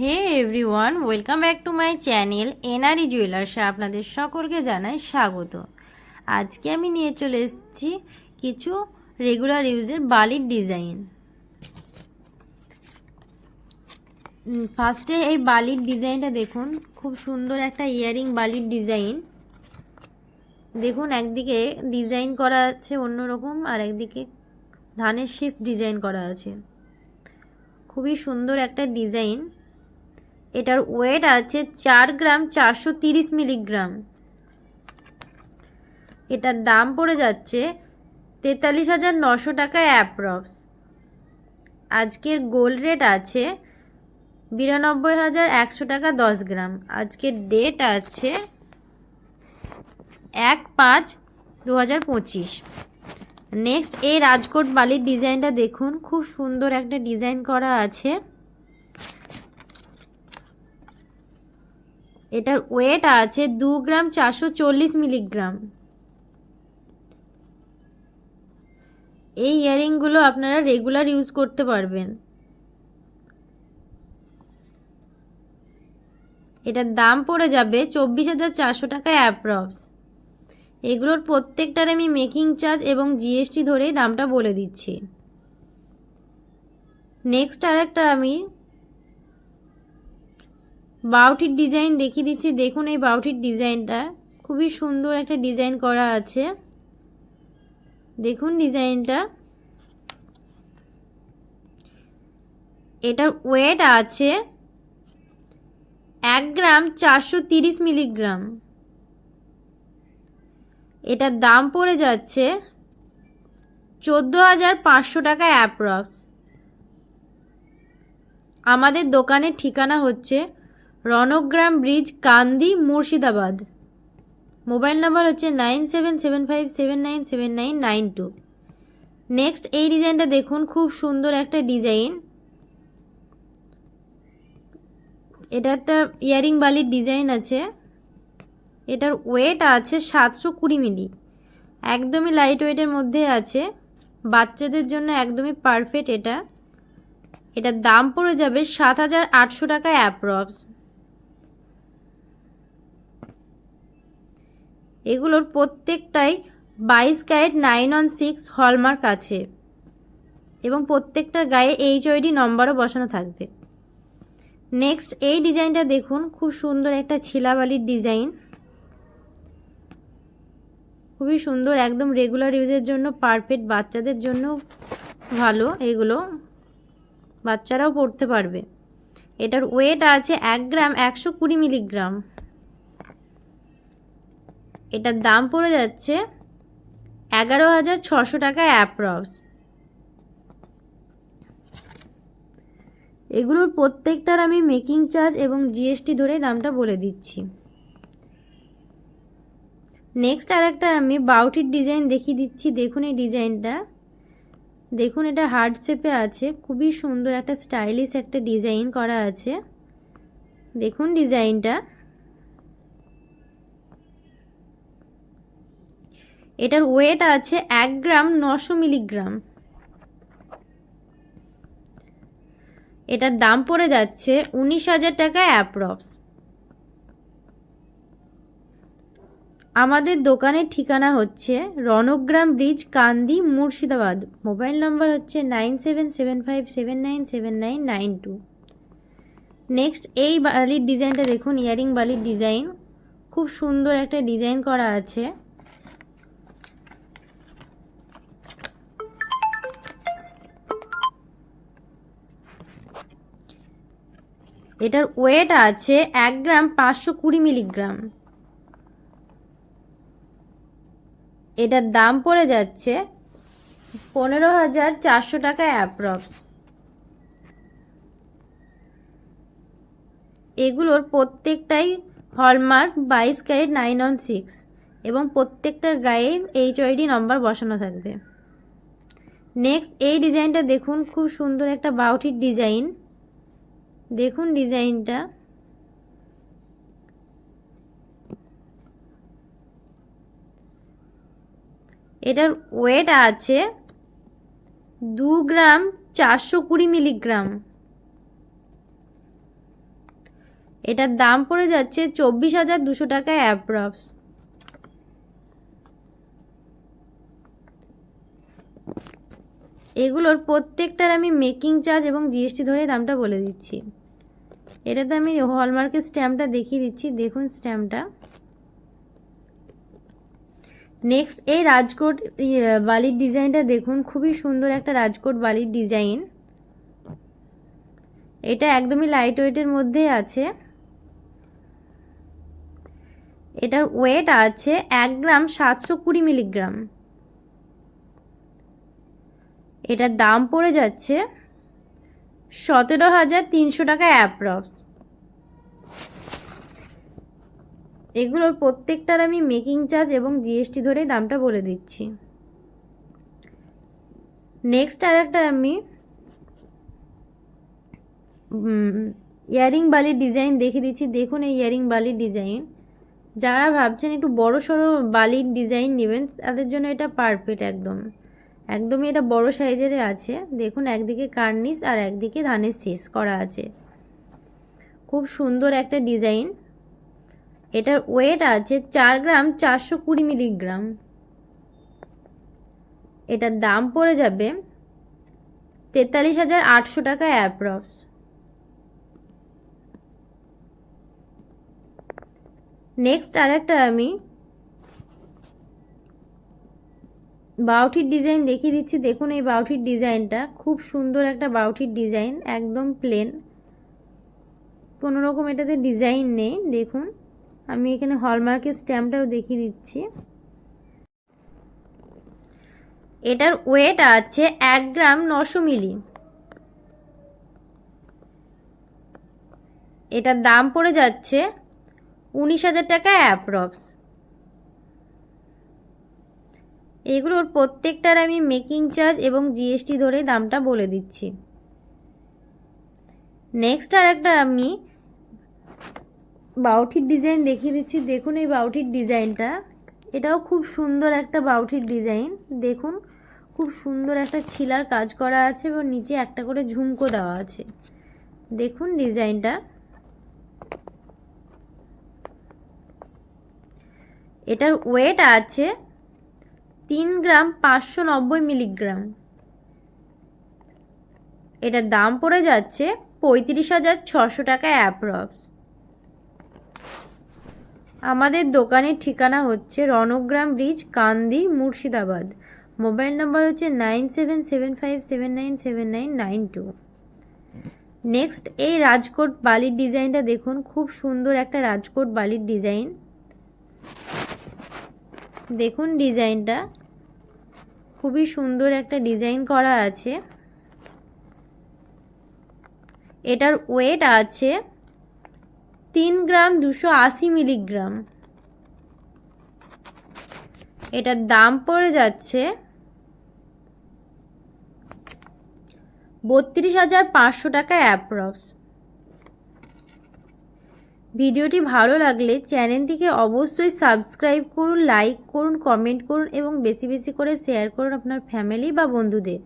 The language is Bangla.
Hey everyone, welcome back to my channel NRE জুয়েলার্সে আপনাদের সকলকে জানাই স্বাগত। আজকে আমি নিয়ে চলে এসেছি কিছু রেগুলার ইউজের বালির ডিজাইন ফার্স্টে এই বালির ডিজাইনটা দেখুন, খুব সুন্দর একটা ইয়ারিং বালির ডিজাইন দেখুন, একদিকে ডিজাইন করা আছে অন্যরকম, আর একদিকে ধানের শীষ ডিজাইন করা আছে। খুবই সুন্দর একটা ডিজাইন এটার ওয়েট আছে চার গ্রাম চারশো তিরিশ মিলিগ্রাম। এটার দাম পড়ে যাচ্ছে তেতাল্লিশ হাজার নশো টাকা অ্যাপ্রক্স। আজকের গোল্ড রেট আছে বিরানব্বই হাজার একশো টাকা দশ গ্রাম। আজকের ডেট আছে এক পাঁচ দু হাজার পঁচিশ। নেক্সট এই রাজকোট বালির ডিজাইনটা দেখুন, খুব সুন্দর একটা ডিজাইন করা আছে। এটার ওয়েট আছে দু গ্রাম চারশো চল্লিশ মিলিগ্রাম। এই ইয়ারিংগুলো আপনারা রেগুলার ইউজ করতে পারবেন। এটার দাম পড়ে যাবে চব্বিশ হাজার চারশো টাকা অ্যাপ্রক্স এগুলোর প্রত্যেকটার আমি মেকিং চার্জ এবং জিএসটি ধরেই দামটা বলে দিচ্ছি। নেক্সট আরেকটা আমি বাউটির ডিজাইন দেখিয়ে দিচ্ছি। দেখুন এই বাউটির ডিজাইনটা। খুবই সুন্দর একটা ডিজাইন করা আছে। দেখুন ডিজাইনটা। এটার ওয়েট আছে এক গ্রাম চারশো তিরিশ মিলিগ্রাম। এটার দাম পড়ে যাচ্ছে চোদ্দ হাজার পাঁচশো টাকা অ্যাপ্রক্স। আমাদের দোকানের ঠিকানা হচ্ছে Rangram bridge, Kandi, Murshidabad. Mobile number হচ্ছে nine seven seven five seven nine seven nine nine two. Next, এই ডিজাইনটা দেখুন, খুব সুন্দর একটা ডিজাইন। এটা একটা ইয়ারিং বালির ডিজাইন আছে। এটার ওয়েট আছে সাতশো কুড়ি মিলি। একদমই লাইট ওয়েটের মধ্যে আছে। বাচ্চাদের জন্য একদমই পারফেক্ট এটা। এটার দাম পড়ে যাবে সাত হাজার আটশো টাকা অ্যাপ্রক্স এগুলোর প্রত্যেকটাই বাইশ carat nine one six hallmark আছে। এবং প্রত্যেকটার গায়ে এইচ ওইডি নম্বরও বসানো থাকবে। নেক্সট এই ডিজাইনটা দেখুন, খুব সুন্দর একটা ছিলাবালির ডিজাইন। খুবই সুন্দর, একদম রেগুলার ইউজের জন্য পারফেক্ট বাচ্চাদের জন্য ভালো এগুলো। বাচ্চারাও পড়তে পারবে। এটার ওয়েট আছে এক গ্রাম একশো কুড়ি মিলিগ্রাম এটার দাম পড়ে যাচ্ছে এগারো হাজার ছশো টাকা অ্যাপ্রক্স। এগুলোর প্রত্যেকটার আমি মেকিং চার্জ এবং জিএসটি ধরে দামটা বলে দিচ্ছি। নেক্সট আর একটা আমি বাউটির ডিজাইন দেখিয়ে দিচ্ছি। দেখুন এই ডিজাইনটা। দেখুন এটা হার্ড শেপে আছে। খুবই সুন্দর একটা স্টাইলিশ একটা ডিজাইন করা আছে। দেখুন ডিজাইনটা। এটার ওয়েট আছে এক গ্রাম নশো মিলিগ্রাম। এটার দাম পড়ে যাচ্ছে উনিশ হাজার টাকা অ্যাপ্রক্স আমাদের দোকানের ঠিকানা হচ্ছে Rangram bridge, Kandi, Murshidabad. Mobile number হচ্ছে nine seven seven five seven nine seven nine nine two. Next, এই বালির ডিজাইনটা দেখুন, ইয়ারিং বালির ডিজাইন। খুব সুন্দর একটা ডিজাইন করা আছে। এটার ওয়েট আছে এক গ্রাম পাঁচশো কুড়ি মিলিগ্রাম এটার দাম পড়ে যাচ্ছে পনেরো হাজার চারশো টাকা অ্যাপ্রক্স এগুলোর প্রত্যেকটাই হলমার্ক বাইশ ক্যারেট নাইন ওয়ান সিক্স এবং প্রত্যেকটার গায়ে এইচ ওয়াইডি নম্বর বসানো থাকবে। নেক্সট এই ডিজাইনটা দেখুন, খুব সুন্দর একটা বাউটির ডিজাইন দেখুন ডিজাইনটা। এটার ওয়েট আছে দু গ্রাম চারশো কুড়ি মিলিগ্রাম। এটার দাম পড়ে যাচ্ছে চব্বিশ হাজার দুশো টাকা অ্যাপ্রক্স। এগুলোর প্রত্যেকটার আমি মেকিং চার্জ এবং জিএসটি ধরে দামটা বলে দিচ্ছি। এটাতে আমি হলমার্কের স্ট্যাম্পটা দেখিয়ে দিচ্ছি। দেখুন স্ট্যাম্পটা নেক্সট এই রাজকোট ইয়ে, বালির ডিজাইনটা দেখুন। খুবই সুন্দর একটা রাজকোট বালির ডিজাইন এটা একদমই লাইট ওয়েটের মধ্যেই আছে। এটার ওয়েট আছে এক গ্রাম সাতশো কুড়ি মিলিগ্রাম এটার দাম পড়ে যাচ্ছে সতেরো হাজার তিনশো টাকা অ্যাপ্রক্স। এগুলোর প্রত্যেকটার আমি মেকিং চার্জ এবং জিএসটি ধরে দামটা বলে দিচ্ছি। নেক্সট আর একটা আমি ইয়ারিং বালির ডিজাইন দেখে দিচ্ছি। দেখুন এই ইয়ারিং বালির ডিজাইন। যারা ভাবছেন একটু বড় সড়ো বালির ডিজাইন নেবেন, তাদের জন্য এটা পারফেক্ট একদম। একদমই এটা বড় সাইজের আছে। দেখুন, একদিকে কার্নিস আর একদিকে ধানের শীষ করা আছে। খুব সুন্দর একটা ডিজাইন। এটার ওয়েট আছে চার গ্রাম চারশো কুড়ি মিলিগ্রাম। এটার দাম পড়ে যাবে তেতাল্লিশ হাজার আটশো টাকা অ্যাপ্রক্স। নেক্সট আরেকটা আমি বাউঠির ডিজাইন দেখিয়ে দিচ্ছি। দেখুন এই বাউঠির ডিজাইনটা। খুব সুন্দর একটা বাউঠির ডিজাইন, একদম প্লেন কোনো রকম এটাতে ডিজাইন নেই, দেখুন। আমি এখানে হলমার্কের স্ট্যাম্পটাও দেখিয়ে দিচ্ছি। এটার ওয়েট আছে এক গ্রাম নশো মিলি। এটার দাম পড়ে যাচ্ছে উনিশ হাজার টাকা অ্যাপ্রক্স এগুলোর প্রত্যেকটার আমি মেকিং চার্জ এবং জিএসটি ধরে দামটা বলে দিচ্ছি। নেক্সট আর একটা আমি বাউঠির ডিজাইন দেখিয়ে দিচ্ছি। দেখুন এই বাউঠির ডিজাইনটা এটাও খুব সুন্দর একটা বাউঠির ডিজাইন দেখুন, খুব সুন্দর একটা ছিলার কাজ করা আছে এবং নিচে একটা করে ঝুমকো দেওয়া আছে। দেখুন ডিজাইনটা এটার ওয়েট আছে তিন গ্রাম পাঁচশো নব্বই মিলিগ্রাম। এটার দাম পড়ে যাচ্ছে পঁয়ত্রিশ হাজার ছশো টাকা অ্যাপ্রক্স। আমাদের দোকানের ঠিকানা হচ্ছে Rangram bridge, Kandi, Murshidabad. Mobile number হচ্ছে nine seven seven five seven nine seven nine nine two. Next, এই রাজকোট বালির ডিজাইনটা দেখুন, খুব সুন্দর একটা রাজকোট বালির ডিজাইন। দেখুন ডিজাইনটা। খুবই সুন্দর একটা ডিজাইন করা আছে। এটার ওয়েট আছে তিন গ্রাম দুশো আশি মিলিগ্রাম। এটার দাম পড়ে যাচ্ছে বত্রিশ হাজার পাঁচশো টাকা অ্যাপ্রক্স। ভিডিওটি ভালো লাগলে চ্যানেলটিকে অবশ্যই সাবস্ক্রাইব করুন, লাইক করুন, কমেন্ট করুন এবং বেশি বেশি করে শেয়ার করুন আপনার ফ্যামিলি বা বন্ধুদের।